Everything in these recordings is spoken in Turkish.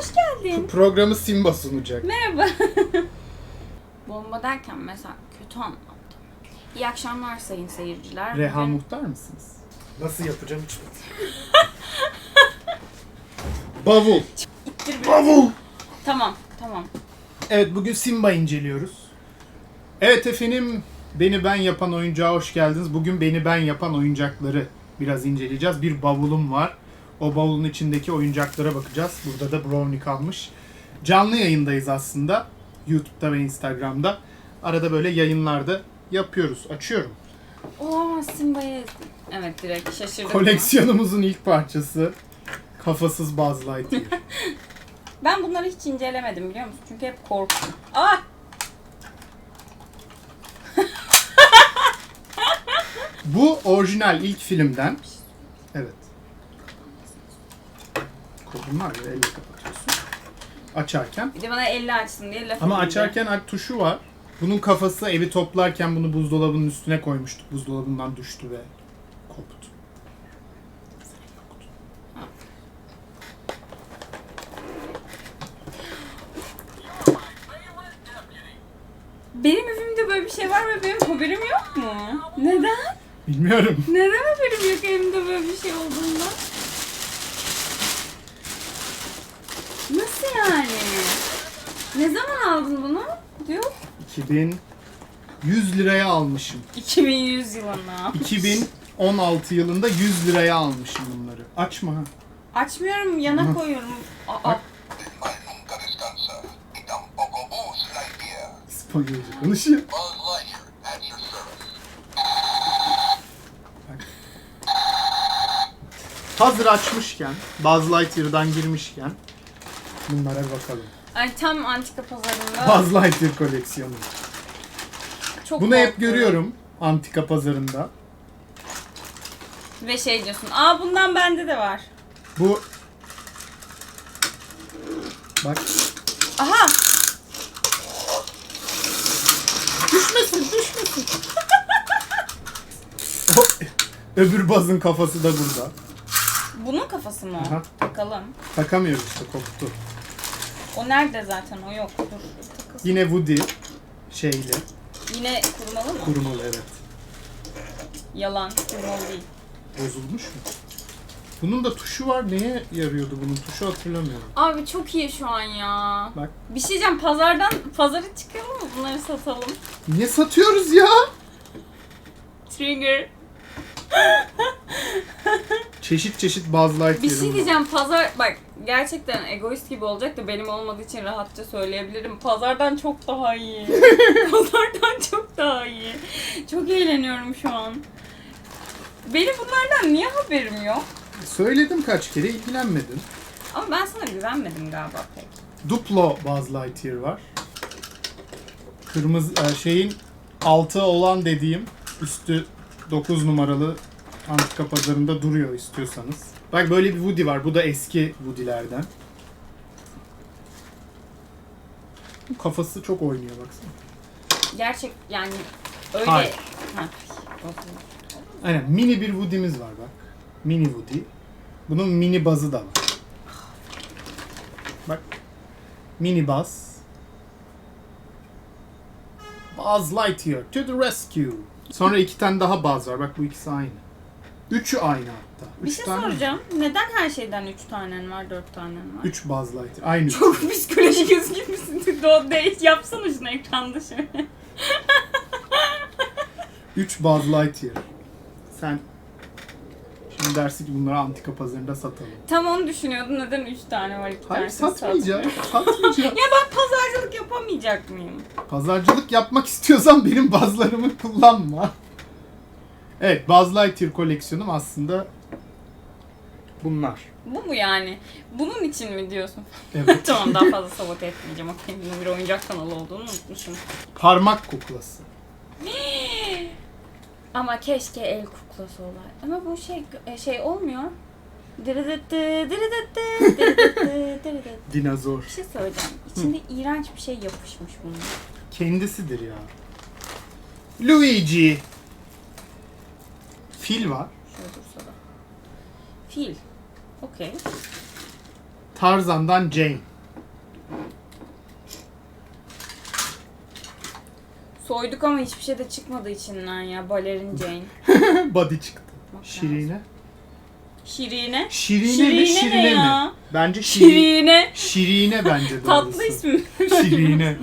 hoş geldin. Programı Simba sunacak. Merhaba. Bomba derken mesela kötü anlattım. İyi akşamlar sayın seyirciler. Reha Bugün- muhtar mısınız? Nasıl yapacağım hiç Bavul. İttir. Bavul. Tamam, tamam. Evet bugün Simba inceliyoruz. Evet efendim beni ben yapan oyuncağa hoş geldiniz. Bugün beni ben yapan oyuncakları biraz inceleyeceğiz. Bir bavulum var. O bavulun içindeki oyuncaklara bakacağız. Burada da Brownie kalmış. Canlı yayındayız aslında. YouTube'da ve Instagram'da. Arada böyle yayınlarda yapıyoruz. Açıyorum. Oo Simba'ya... Evet direkt şaşırdım. Koleksiyonumuzun ilk parçası. Kafasız Buzz Lightyear. Ben bunları hiç incelemedim biliyor musun? Çünkü hep korktum. Ah! Bu orijinal ilk filmden. Evet. Var ya elle kapatıyorsun. Açarken. Bir de bana 50 açsın diye laf Ama edildi. açarken aç tuşu var. Bunun kafası evi toplarken bunu buzdolabının üstüne koymuştuk. Buzdolabından düştü ve koptu. Benim evimde böyle bir şey var ve benim haberim yok mu? Neden? Bilmiyorum. Neden haberim yok evimde böyle bir şey olduğundan? Nasıl yani? Ne zaman aldın bunu? Diyor. 2100 liraya almışım. 2100 yılında. 2016 yılında 100 liraya almışım bunları. Açma ha. Açmıyorum yana koyuyorum. Aa. İspanyolca konuşuyor. Hazır açmışken, Buzz Lightyear'dan girmişken bunlara bakalım. Ay tam antika pazarında Buzz Lightyear koleksiyonu. çok Bunu hep görüyorum antika pazarında. Ve şey diyorsun. Aa bundan bende de var. Bu Bak Aha! düşmesin düşmesin. O, öbür bazın kafası da burada. Bunun kafası mı o? Aha. Bakalım. Takamıyoruz işte koptu. O nerede zaten? O yok. Dur. Yine Woody şeyle Yine kurmalı mı? kurmalı evet. Yalan. Kurmalı değil. Bozulmuş mu? Bunun da tuşu var. Neye yarıyordu bunun tuşu hatırlamıyorum. Abi çok iyi şu an ya. Bak. Bir şey diyeceğim. Pazardan pazara çıkalım mı? Bunları satalım. Niye satıyoruz ya? Trigger. Çeşit çeşit Buzz Lightyear'ım Bir şey diyeceğim. Pazar bak gerçekten egoist gibi olacak da benim olmadığı için rahatça söyleyebilirim. Pazardan çok daha iyi. Pazardan çok daha iyi. Çok eğleniyorum şu an. Benim bunlardan niye haberim yok? Söyledim kaç kere ilgilenmedin. Ama ben sana güvenmedim galiba pek. Duplo Buzz Lightyear var. Kırmızı e, şeyin altı olan dediğim üstü 9 numaralı antika pazarında duruyor istiyorsanız. Bak böyle bir Woody var. Bu da eski Woody'lerden. Kafası çok oynuyor baksana. Gerçek yani öyle... Hayır. Ha. Aynen mini bir Woody'miz var bak. Mini Woody. Bunun mini bazı da var. Bak. Mini Buzz. Buzz Lightyear to the rescue. Sonra iki tane daha Buzz var. Bak bu ikisi aynı. Üçü aynı hatta. Bir Üç şey tane mi? soracağım. Neden her şeyden 3 tanen var, 4 tanen var? Üç Buzz Lightyear. Aynı. üç. Çok psikolojik gözükmüşsün. Do de yapsana şunu ekranda şöyle. Üç Buzz Lightyear. Sen şimdi dersin ki bunları antika pazarında satalım. Tam onu düşünüyordum. Neden 3 tane var, 2 Hayır satmayacağım. Satmayacağım. Ya ben pazarcılık yapamayacak mıyım? Pazarcılık yapmak istiyorsan benim bazlarımı kullanma. Evet, Buzz Lightyear koleksiyonum aslında bunlar. Bu mu yani? Bunun için mi diyorsun? Evet. tamam daha fazla sabote etmeyeceğim. Okey bunun bir oyuncak kanalı olduğunu unutmuşum. Parmak kuklası. Ama keşke el kuklası olay. Ama bu şey e, şey olmuyor. Dırıdıttı, dırıdıttı, dırıdıttı, dırıdıttı. Dinozor. Bir şey söyleyeceğim. İçinde iğrenç bir şey yapışmış bunun. Kendisidir ya. Luigi. Fil var. Şöyle dursa da. Fil. Okey. Tarzan'dan Jane. Soyduk ama hiçbir şey de çıkmadı içinden ya. Balerin Jane. Body çıktı. Bak Şirine. Şirine. Şirine, mi? Şirine Şirine mi? ya? Bence şirine. Şirine. Şirine bence doğrusu. Tatlı ismi. Şirine.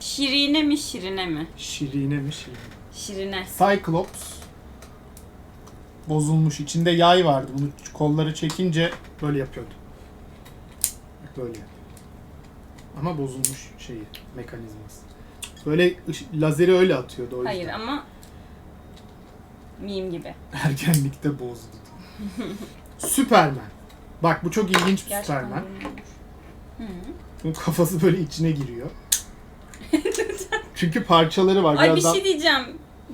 Şirine mi şirine mi? Şirine mi şirine? Şirine. Cyclops bozulmuş. İçinde yay vardı. Bunu kolları çekince böyle yapıyordu. Bak Böyle. Ama bozulmuş şeyi, mekanizması. Böyle lazeri öyle atıyordu o yüzden. Hayır ama meme gibi. Ergenlikte bozdu. Superman. Bak bu çok ilginç bir Gerçekten. Hı. Bunun kafası böyle içine giriyor. Çünkü parçaları var. Ay bir Birazdan... şey diyeceğim.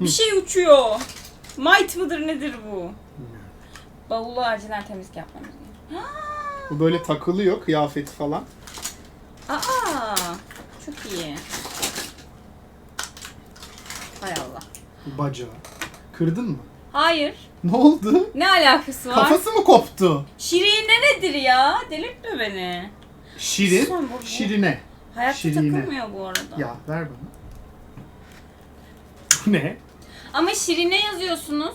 Bir şey uçuyor. Might mıdır nedir bu? Bavulu acilen temizlik yapmamız gerekiyor. Bu böyle takılıyor kıyafeti falan. Aa, çok iyi. Hay Allah. Bacağı. Kırdın mı? Hayır. Ne oldu? Ne alakası var? Kafası mı koptu? Şirine nedir ya? Delirtme beni. Şirin, Sen bu- bu- şirine. Hayatta Şirine. takılmıyor bu arada. Ya ver bana. Bu ne? Ama şirine yazıyorsunuz.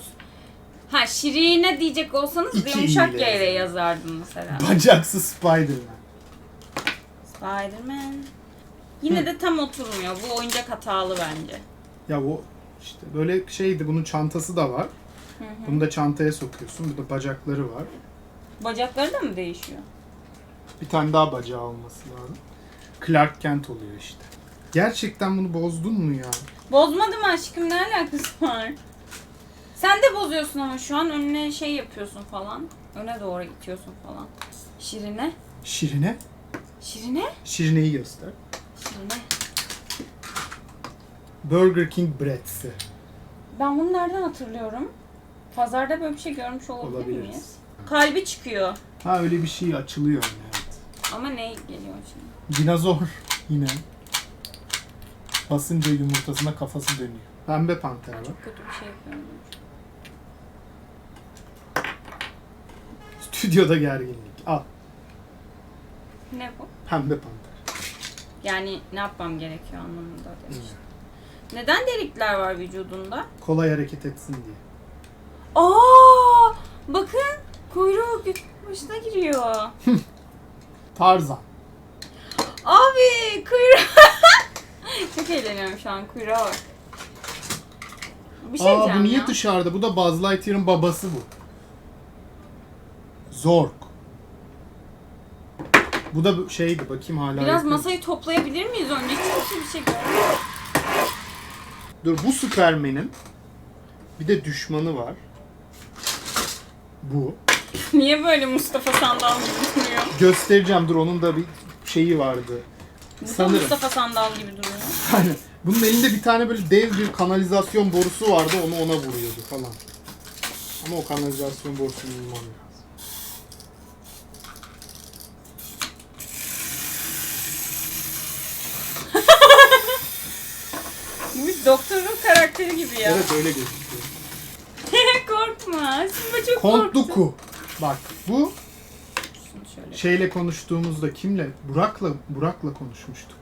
Ha şirine diyecek olsanız İki yumuşak ile ile yazardınız herhalde. Bacaksız Spider-Man. Spiderman. Yine de tam oturmuyor. Bu oyuncak hatalı bence. Ya bu işte böyle şeydi bunun çantası da var. Hı hı. Bunu da çantaya sokuyorsun. Burada bacakları var. Bacakları da mı değişiyor? Bir tane daha bacağı olması lazım. Clark Kent oluyor işte. Gerçekten bunu bozdun mu ya? Bozmadım aşkım ne alakası var? Sen de bozuyorsun ama şu an önüne şey yapıyorsun falan. Öne doğru itiyorsun falan. Şirine. Şirine? Şirine? Şirine'yi göster. Şirine. Burger King Breads'i. Ben bunu nereden hatırlıyorum? Pazarda böyle bir şey görmüş olabilir Olabiliriz. miyiz? Kalbi çıkıyor. Ha öyle bir şey açılıyor yani evet. Ama ne geliyor şimdi? Dinozor yine. Basınca yumurtasına kafası dönüyor. Pembe panter var. Çok kötü bir şey yapıyorum. Stüdyoda gerginlik. Al. Ne bu? Pembe panter. Yani ne yapmam gerekiyor anlamında demiş. Neden delikler var vücudunda? Kolay hareket etsin diye. Aa! Bakın kuyruğu başına giriyor. Tarzan. Abi kuyruğu. Çok eğleniyorum şu an kuyruğa bak. Bir şey Aa diyeceğim bu niye ya. dışarıda? Bu da Buzz Lightyear'ın babası bu. Zork. Bu da şeydi bakayım hala. Biraz yapıyor. masayı toplayabilir miyiz önce? Hiç bir şey görmüyor. Dur bu Superman'in bir de düşmanı var. Bu. Niye böyle Mustafa Sandal gibi duruyor? Göstereceğim dur onun da bir şeyi vardı. Sanırım. Mustafa Sandal gibi duruyor. Aynen. Bunun elinde bir tane böyle dev bir kanalizasyon borusu vardı onu ona vuruyordu falan. Ama o kanalizasyon borusunu bulmam lazım. Doktorun karakteri gibi ya. Evet öyle gözüküyor. Korkma. Simba çok korktu. Dooku. Bak bu. Şeyle konuştuğumuzda kimle? Burak'la Burak'la konuşmuştuk.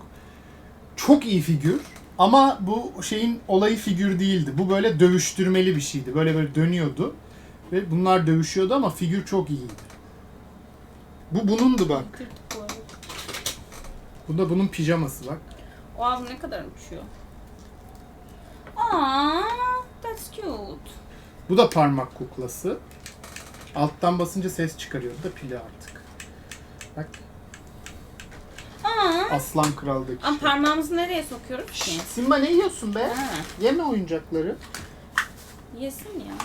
Çok iyi figür ama bu şeyin olayı figür değildi. Bu böyle dövüştürmeli bir şeydi. Böyle böyle dönüyordu ve bunlar dövüşüyordu ama figür çok iyiydi. Bu bunundu bak. Bu da bunun pijaması bak. Wow ne kadar uçuyor. Aa, that's cute. Bu da parmak kuklası. Alttan basınca ses çıkarıyordu da pili artık. Bak Aa. Aslan Kral'daki Ama şey. parmağımızı nereye sokuyoruz ki? Simba ne yiyorsun be? Ha, Yeme oyuncakları. yesin ya.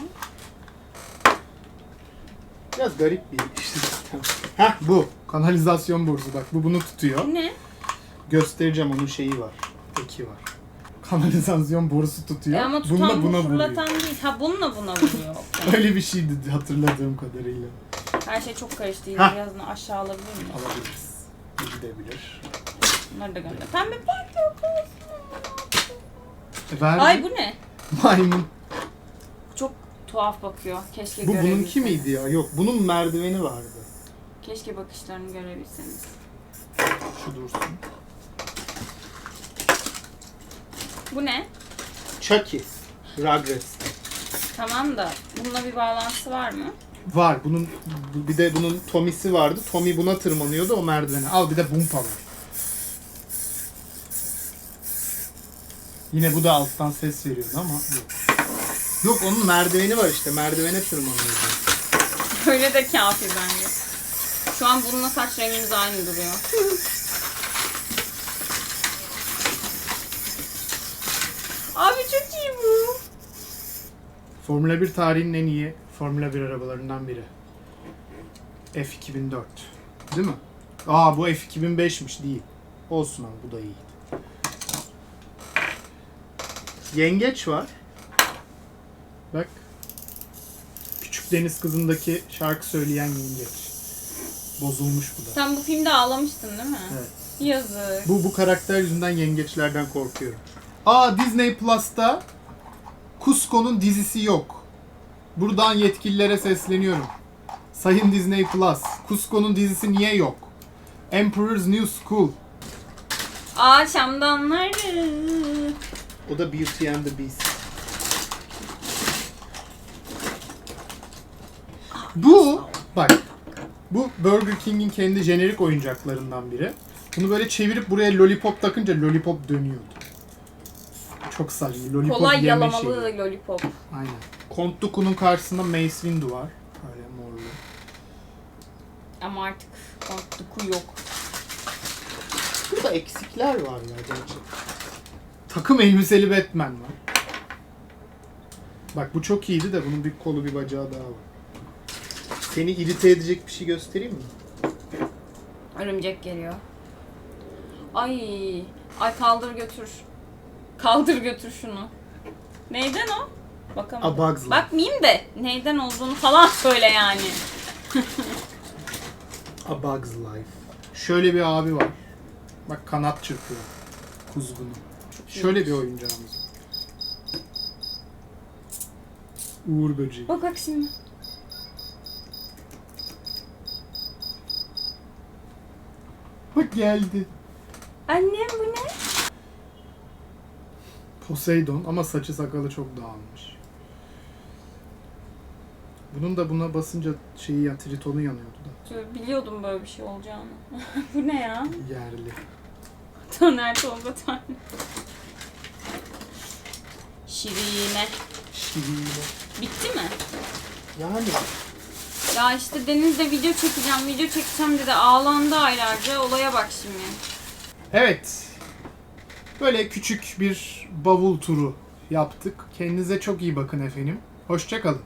Biraz garip bir işte. Heh bu. Kanalizasyon borusu bak. Bu bunu tutuyor. Bu ne? Göstereceğim onun şeyi var. Eki var. Kanalizasyon borusu tutuyor. E ama bununla tutan bu buna fırlatan vuruyor. değil. Ha bununla buna vuruyor. Öyle bir şeydi hatırladığım kadarıyla. Her şey çok karıştı. Yine aşağı alabilir miyim? Alabiliriz. Gidebilir. Bunları da gönder. Pembe. E, verdim. Ay bu ne? Maymun. Çok tuhaf bakıyor. Keşke Bu görebilseniz. bununki miydi ya? Yok bunun merdiveni vardı. Keşke bakışlarını görebilseniz. Şu dursun. Bu ne? Chucky's. Rugrats. Tamam da bununla bir bağlantısı var mı? Var. Bunun bir de bunun Tommy'si vardı. Tommy buna tırmanıyordu o merdivene. Al bir de Bumpa var. Yine bu da alttan ses veriyordu ama yok. Yok onun merdiveni var işte. Merdivene tırmanıyordu. Öyle de kafi bence. Şu an bununla saç rengimiz aynı duruyor. Abi çok iyi bu. Formula 1 tarihinin en iyi Formula 1 arabalarından biri. F2004. Değil mi? Aa bu F2005'miş değil. Olsun abi bu da iyi. Yengeç var. Bak. Küçük Deniz Kızı'ndaki şarkı söyleyen yengeç. Bozulmuş bu da. Sen bu filmde ağlamıştın değil mi? Evet. Yazık. Bu bu karakter yüzünden yengeçlerden korkuyorum. Aa Disney Plus'ta Cusco'nun dizisi yok. Buradan yetkililere sesleniyorum. Sayın Disney Plus, Cusco'nun dizisi niye yok? Emperor's New School. Aa şamdanları. O da Beauty and the Beast. Bu bak bu Burger King'in kendi jenerik oyuncaklarından biri. Bunu böyle çevirip buraya lollipop takınca lollipop dönüyordu. Çok saçma. Lollipop Kolay yeme yalamalı şeyi. lollipop. Aynen. Count Dooku'nun karşısında Mace Windu var. Öyle morlu. Ama artık korktuku yok. Burada eksikler var ya gerçekten. Takım elbiseli Batman var. Bak bu çok iyiydi de bunun bir kolu bir bacağı daha var. Seni irite edecek bir şey göstereyim mi? Örümcek geliyor. Ay. Ay kaldır götür. Kaldır götür şunu. Neyden o? Bakamadım. A Bug's Life. Bakmayayım da neyden olduğunu falan söyle yani. A Bug's Life. Şöyle bir abi var. Bak kanat çırpıyor. Kuzgunu. Şöyle bir oyuncağımız. Uğur böceği. Bak bak şimdi. Bak geldi. Annem bu ne? Poseidon ama saçı sakalı çok dağılmış. Bunun da buna basınca şeyi ya tritonu yanıyordu da. Biliyordum böyle bir şey olacağını. bu ne ya? Yerli. Taner Tolga Taner. Şirine. Şirine. Bitti mi? Yani Ya işte Deniz'de video çekeceğim, video çekeceğim dedi. Ağlandı aylarca. Olaya bak şimdi. evet. Böyle küçük bir bavul turu yaptık. Kendinize çok iyi bakın efendim. Hoşçakalın.